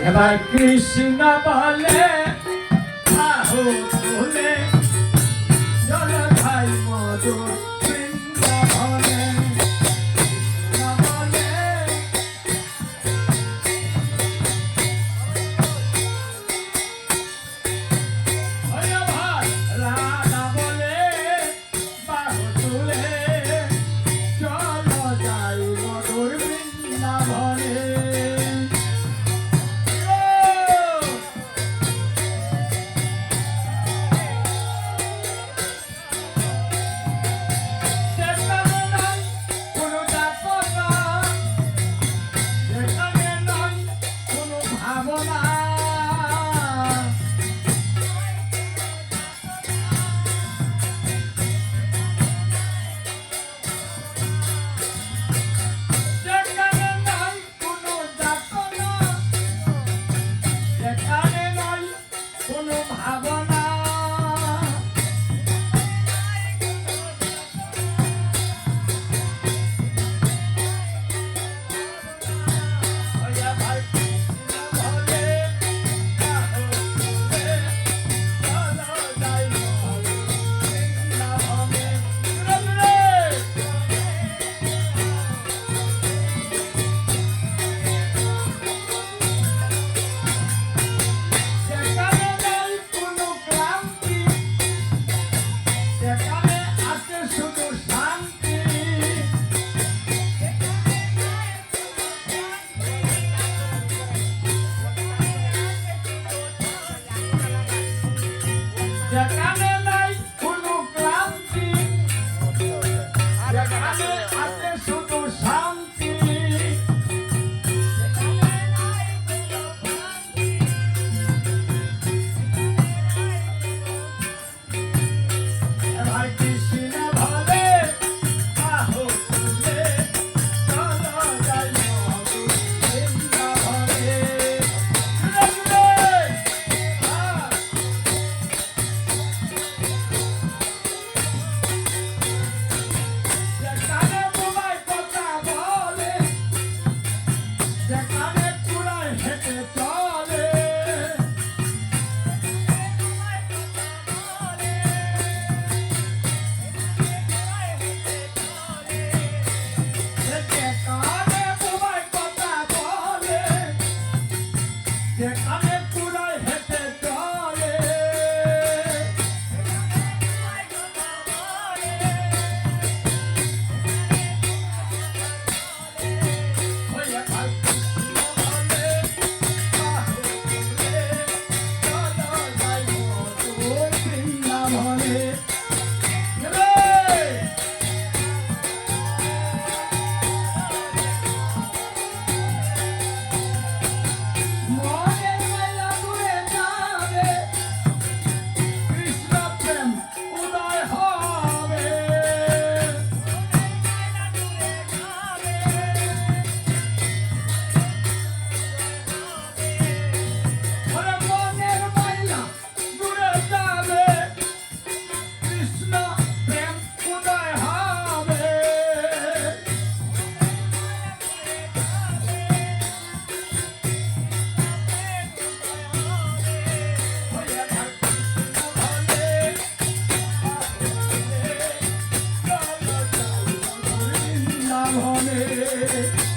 এবার কৃষ্ণ বলে আহো বলে জল খাই মধুর হনে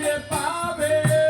ফিরে পাবে।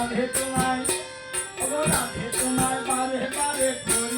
রাধে ওগো রাধে তোমায় বারে বারে করিতে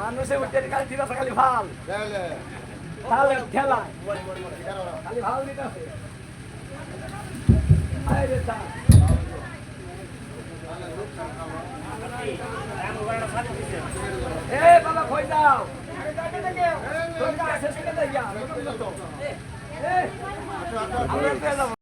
মানুষে উঠে খালি দিবা খালি ভালো। তাহলে খেলা। খালি ভালো দিতে